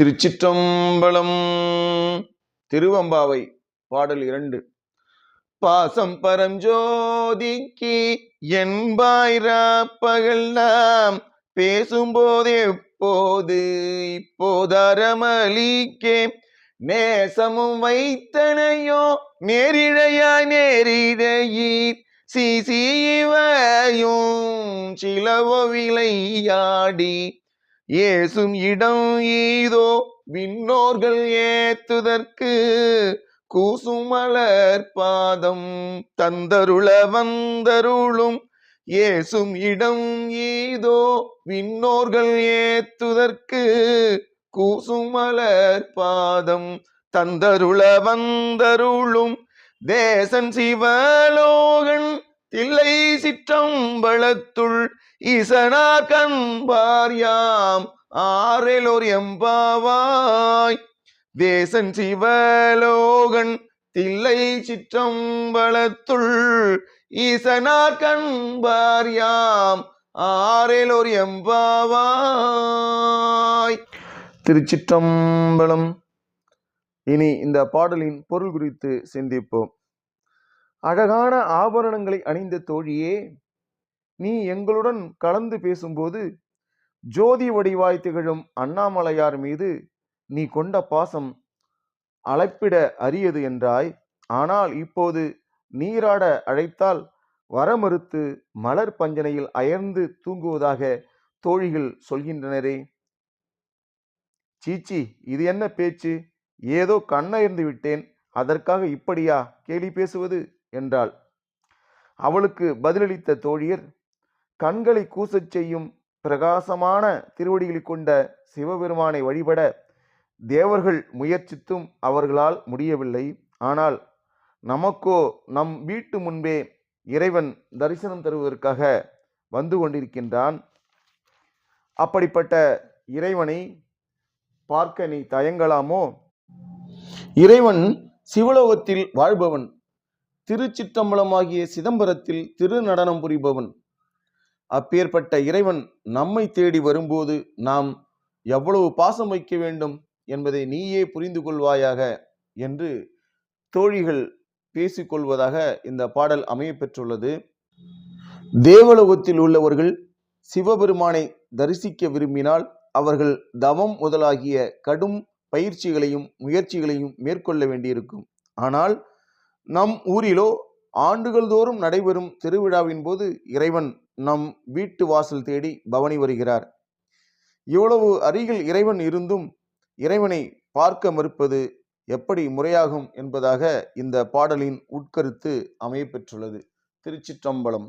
திருச்சிற்றம்பலம். திருவம்பாவை பாடல் இரண்டு. பாசம் பரஞ்சோதிக்கு என்பாயிரா பகல்லாம். பேசும்போது எப்போது இப்போதரமளிக்கே நேசமும் வைத்தனையோ நேரிழையா நேரிழையீர். சிசிவையும் சிலவோ விளையாடி ஏசும் இடம் ஈதோ விண்ணோர்கள் ஏத்துதற்கு கூசுமலர் பாதம் தந்தருள வந்தருளும். ஏசும் இடம் ஈதோ விண்ணோர்கள் ஏத்துதற்கு கூசுமலர் பாதம் தந்தருள வந்தருளும். தேசன் சிவலோகன் தில்லை சிற்றம்பலத்துள் ஈசனார் கண்பார் யாம் ஆரெலோர் எம்பாவாய். தேசன் சிவலோகன் தில்லை சிற்றம்பளத்துள் ஈசனார் கண்பார் யாம் ஆரெலோர் எம்பாவாய். திருச்சிற்றம்பலம். இனி இந்த பாடலின் பொருள் குறித்து சிந்திப்போம். அழகான ஆபரணங்களை அணிந்த தோழியே நீ எங்களுடன் கலந்து பேசும்போது ஜோதி வடிவாய் திகழும் அண்ணாமலையார் மீது நீ கொண்ட பாசம் அழைப்பிட அரியது என்றாய். ஆனால் இப்போது நீராட அழைத்தால் வரமறுத்து மலர் பஞ்சனையில் அயர்ந்து தூங்குவதாக தோழிகள் சொல்கின்றனரே. சீச்சி இது என்ன பேச்சு? ஏதோ கண்ணயர்ந்து விட்டேன். அதற்காக இப்படியா கேலி பேசுவது? என்றாள். அவளுக்கு பதிலளித்த தோழியர் கண்களை கூசச் செய்யும் பிரகாசமான திருவடிகளை கொண்ட சிவபெருமானை வழிபட தேவர்கள் முயற்சித்தும் அவர்களால் முடியவில்லை. ஆனால் நமக்கோ நம் வீட்டு முன்பே இறைவன் தரிசனம் தருவதற்காக வந்து கொண்டிருக்கின்றான். அப்படிப்பட்ட இறைவனை பார்க்க நீ தயங்கலாமோ? இறைவன் சிவலோகத்தில் வாழ்பவன் திருச்சிற்றம்பலமாகிய சிதம்பரத்தில் திருநடனம் புரிபவன். அப்பேற்பட்ட இறைவன் நம்மை தேடி வரும்போது நாம் எவ்வளவு பாசம் வைக்க வேண்டும் என்பதை நீயே புரிந்து கொள்வாயாக என்று தோழிகள் பேசிக்கொள்வதாக இந்த பாடல் அமைய பெற்றுள்ளது. தேவலோகத்தில் உள்ளவர்கள் சிவபெருமானை தரிசிக்க விரும்பினால் அவர்கள் தவம் முதலாகிய கடும் பயிற்சிகளையும் முயற்சிகளையும் மேற்கொள்ள வேண்டியிருக்கும். ஆனால் நம் ஊரிலோ ஆண்டுகள் தோறும் நடைபெறும் திருவிழாவின் போது இறைவன் நம் வீட்டு வாசல் தேடி பவனி வருகிறார். இவ்வளவு அருகில் இறைவன் இருந்தும் இறைவனை பார்க்க மறுப்பது எப்படி முறையாகும் என்பதாக இந்த பாடலின் உட்கருத்து அமையப்பெற்றுள்ளது. திருச்சிற்றம்பலம்.